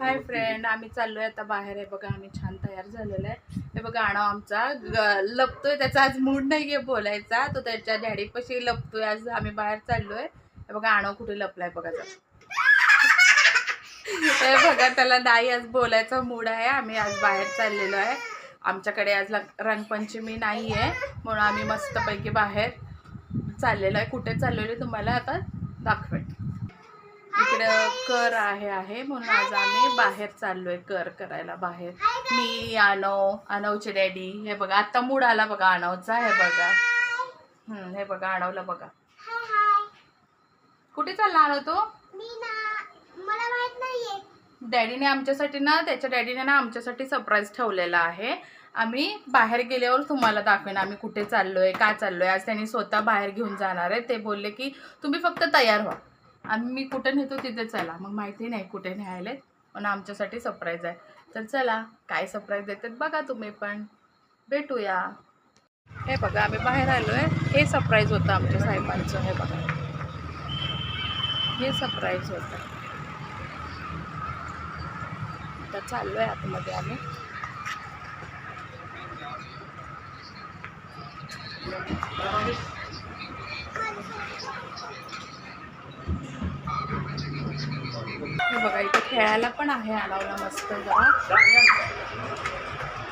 Hi friend आम्ही चाललोय आता बाहेर. आहे बघा आम्ही छान तयार झालेलो आहे. हे बघा आणव आमचा. लपतोय त्याचा आज मूड नाहीये बोलायचा. तो त्याच्या डॅडीपाशी लपतोय. आज आम्ही बाहेर चाललोय. हे बघा आणव कुठे लपलाय बघा. हे बघा त्याला नाही आज बोलायचा मूड आहे. आम्ही आज बाहेर चाललेलो आहे. आमच्याकडे आज रंगपंचमी नाही आहे. म्हणून आम्ही मस्तपैकी बाहेर चाललेलो आहे. कुठे चाललेलो आहे तुम्हाला आता दाखवेन. इकडं कर आहे आहे म्हणून आज आम्ही बाहेर चाललोय कर करायला बाहेर. मी आनव आनवचे डॅडी हे बघा आता मूड आला बघा आनवचा हे बघा. हम्म, हे बघा आनवला बघा. कुठे चालला आलो तो? डॅडीने आमच्यासाठी ना त्याच्या डॅडीने ना आमच्यासाठी सरप्राईज ठेवलेला आहे. आम्ही बाहेर गेल्यावर तुम्हाला दाखवेन आम्ही कुठे चाललोय काय चाललोय. आज त्यांनी स्वतः बाहेर घेऊन जाणार आहे. ते बोलले की तुम्ही फक्त तयार व्हा. आम्ही मी कुठे नेतो तिथे चला. मग माहिती नाही कुठे न्यायले पण आमच्यासाठी सरप्राईज आहे. तर चला काय सरप्राईज देतात बघा तुम्ही पण. भेटूया. हे बघा आम्ही बाहेर आलो आहे हे सरप्राईज होतं आमच्या साहेबांचं हे बघा. हे सरप्राईज होतं. आता आहे आतमध्ये आम्ही. हे बघा इथे खेळायला पण आहे आलावला मस्त जरा.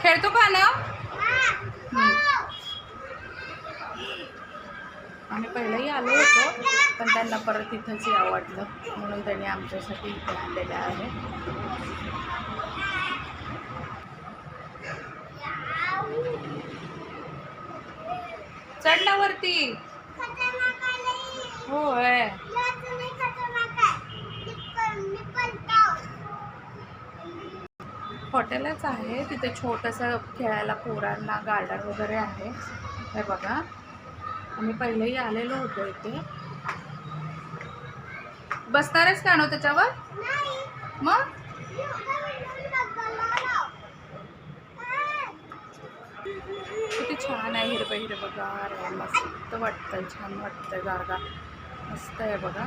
खेळतो का ना? आम्ही पहिलंही आलो होतो पण त्यांना परत इथंच यावं वाटलं म्हणून त्यांनी आमच्यासाठी इथे आणलेलं आहे चढ ना वरती. आहे होय याचं नाही खतरनाक आहे. मी पण- मी पळताव. हॉटेलच आहे. तिथे छोटंसं खेळायला पोरांना गार्डन वगैरे आहे. हे बघा. आम्ही पहिलेही आलेलो होतो इथे. बसणारच का नो त्याच्यावर. मग. किती छान आहे हिरवं हिरवं गार आहे मस्त वाटतंय छान वाटतंय गारगा. मस्त आहे बघा.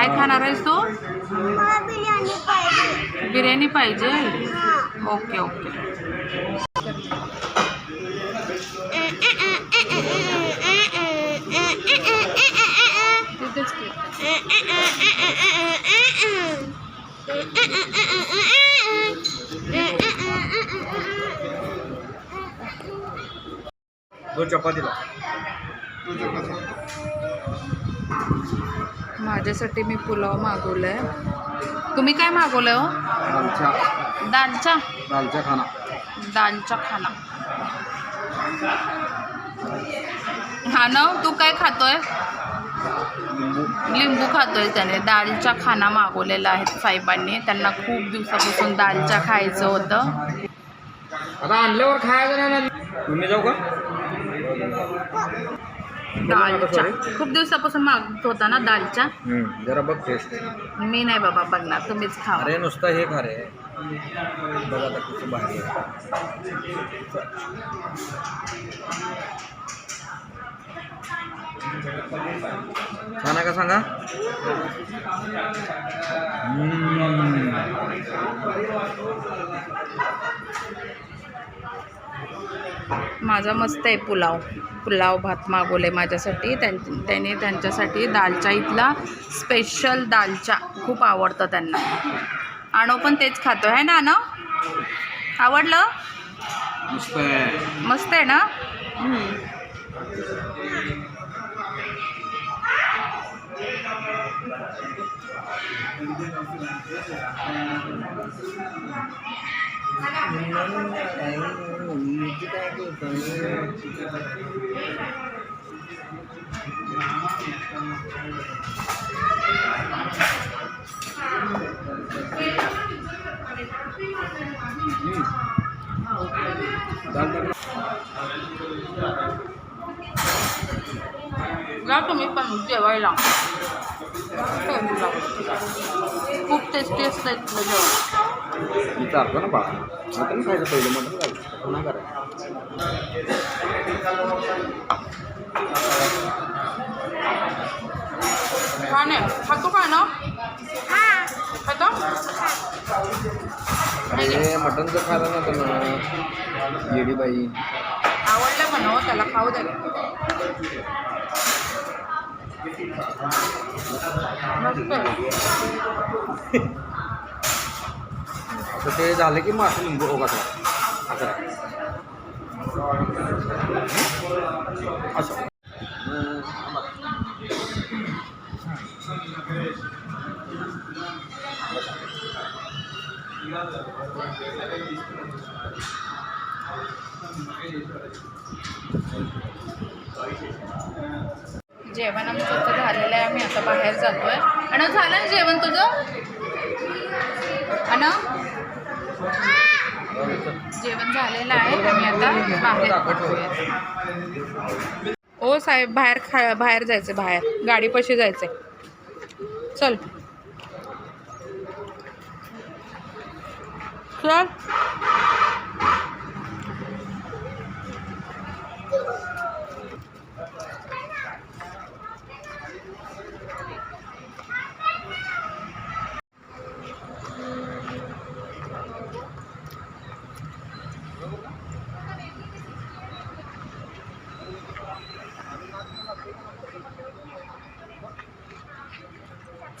काय खाणार आहेस तू? बिर्याणी पाहिजे. बिर्याणी पाहिजे? हा. Okay okay. दोन चपातीला माझ्यासाठी मी पुलाव मागवलाय. तुम्ही काय मागवलंय हो? दालचा. दालचा? दालचा खाना. दालचा खाना. हा ना तू काय खातोय? लिंबू. लिंबू खातोय त्याने. दालचा खाना मागवलेला आहे साहेबांनी. त्यांना खूप दिवसापासून दालचा खायचं होतं. आता आणल्यावर खायचं नाही तुम्ही जाऊ का? दालचा खूप दिवसापासून मागत होता ना दालचा. हम्म, जरा बघ टेस्ट मी नाही बाबा बघणार तुम्हीच खावा. अरे नुसतं हे खा रे. बघ आता किती भारी आहे. छान आहे का सांगा? हम्म. माझा मस्त आहे पुलाव. पुलाव भात मागवले माझ्यासाठी. त्यां त्याने त्यांच्यासाठी दालचा इथला स्पेशल दालचा खूप आवडतं त्यांना. आणो पण तेच खातो आहे ना आणव आवडलं? मस्त आहे. मस्त आहे ना? Gato mi pan de baila. Baila. चालतो ना बाळा. मटण खायचं पहिलं मटण खायचं. पुन्हा करायचं. खातो का ना? खातो? अरे मटण जर खायला नव्हतं ना येडी बाई आवडलं म्हणा हो त्याला खाऊ दे. मस्त. आहे. तर ते झालं की मग असं लिंबू ओघा असं असं. जेवण आमचं तर झालेलं आहे आम्ही आता बाहेर जातोय. आणि झालं जेवण तुझं? आणि जेवण झालेलं आहे. आम्ही आता बाहेर ओ साहेब बाहेर खा बाहेर जायचं बाहेर. गाडीपाशी जायचंय. चल. चल.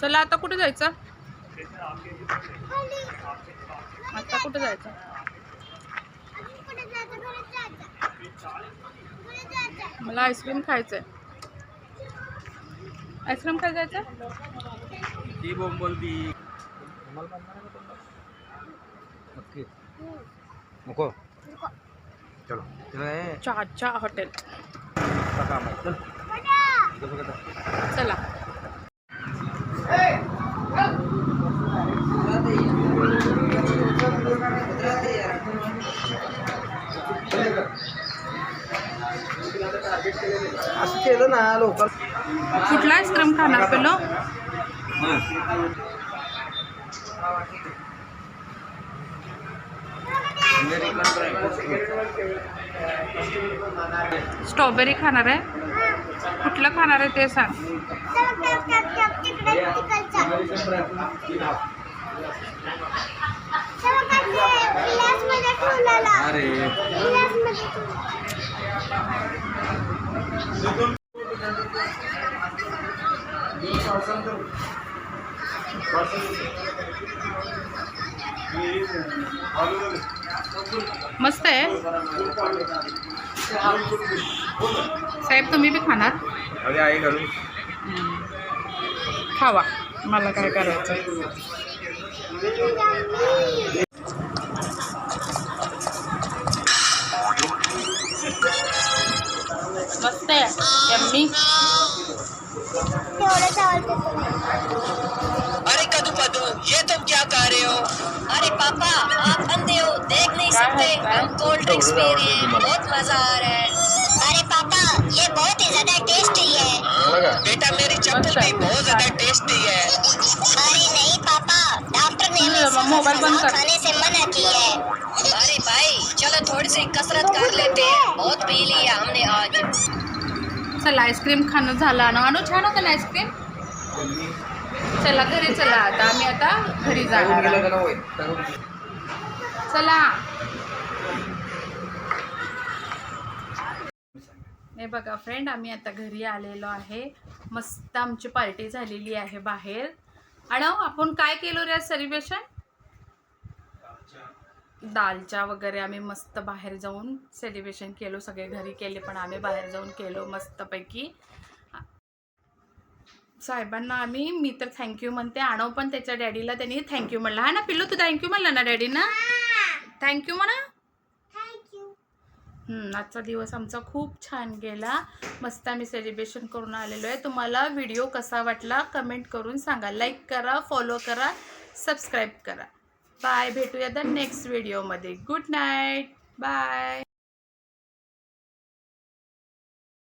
चला आता कुठे जायचं? आता कुठे जायचं? मला आईस्क्रीम खायचंय. आईस्क्रीम खाय जायचं? ती नक्की. नको. चलो. तिला चाचा हॉटेल आहे. चल इथं बघ आता. चला असं केलं ना लोक. कुठला आईस्क्रीम खाणार पेलो? स्ट्रॉबेरी खाणार आहे. कुठलं खाणार आहे ते सांग. अरे. मस्त आहे. साहेब तुम्ही बी खाणार? अरे आई घालून. खावा. मला काय करायचं मस्त आहे यम्मी। तुला अरे कदू पदू ये तुम क्या कर रहे हो? अरे पापा आप अंधे हो देख नहीं सकते। हम कोल्ड ड्रिंक्स पी रहे हैं बहुत मज़ा आ रहा है। अरे पापा ये बहुत ही ज़्यादा टेस्टी है। बेटा मेरी चप्पल भी बहुत ज़्यादा टेस्टी है। अरे नहीं पापा डॉक्टर ने हमें मोबाइल बंद कर। खाने से मना की है। थोड़ी सी कसरत कर लेते हैं। बहुत पी लिया हमने आज। चला आईस्क्रीम खाणं झालं ना आणू छान होतं ना आईस्क्रीम? चला घरी चला आता. आम्ही आता घरी जाणार चला. हे बघा फ्रेंड आम्ही आता घरी आलेलो आहे. मस्त आमची पार्टी झालेली आहे बाहेर. आणि आपण काय केलो रे सेलिब्रेशन दालच्या वगैरे आम्ही मस्त बाहेर जाऊन सेलिब्रेशन केलो सगळे घरी केले पण आम्ही बाहेर जाऊन केलो मस्तपैकी. साहेबांना आम्ही मी तर थँक्यू म्हणते. आणव पण त्याच्या डॅडीला त्यांनी थँक्यू म्हणलं. हा ना पिल्लू तू थँक्यू म्हणलं ना डॅडीना थँक्यू म्हणा. आजचा दिवस आमचा खूप छान गेला. मस्त आम्ही सेलिब्रेशन करून आलेलो आहे. तुम्हाला व्हिडिओ कसा वाटला कमेंट करून सांगा. लाईक करा फॉलो करा सबस्क्राईब करा. बाय भेटूया द नेक्स्ट व्हिडिओमध्ये गुड नाईट बाय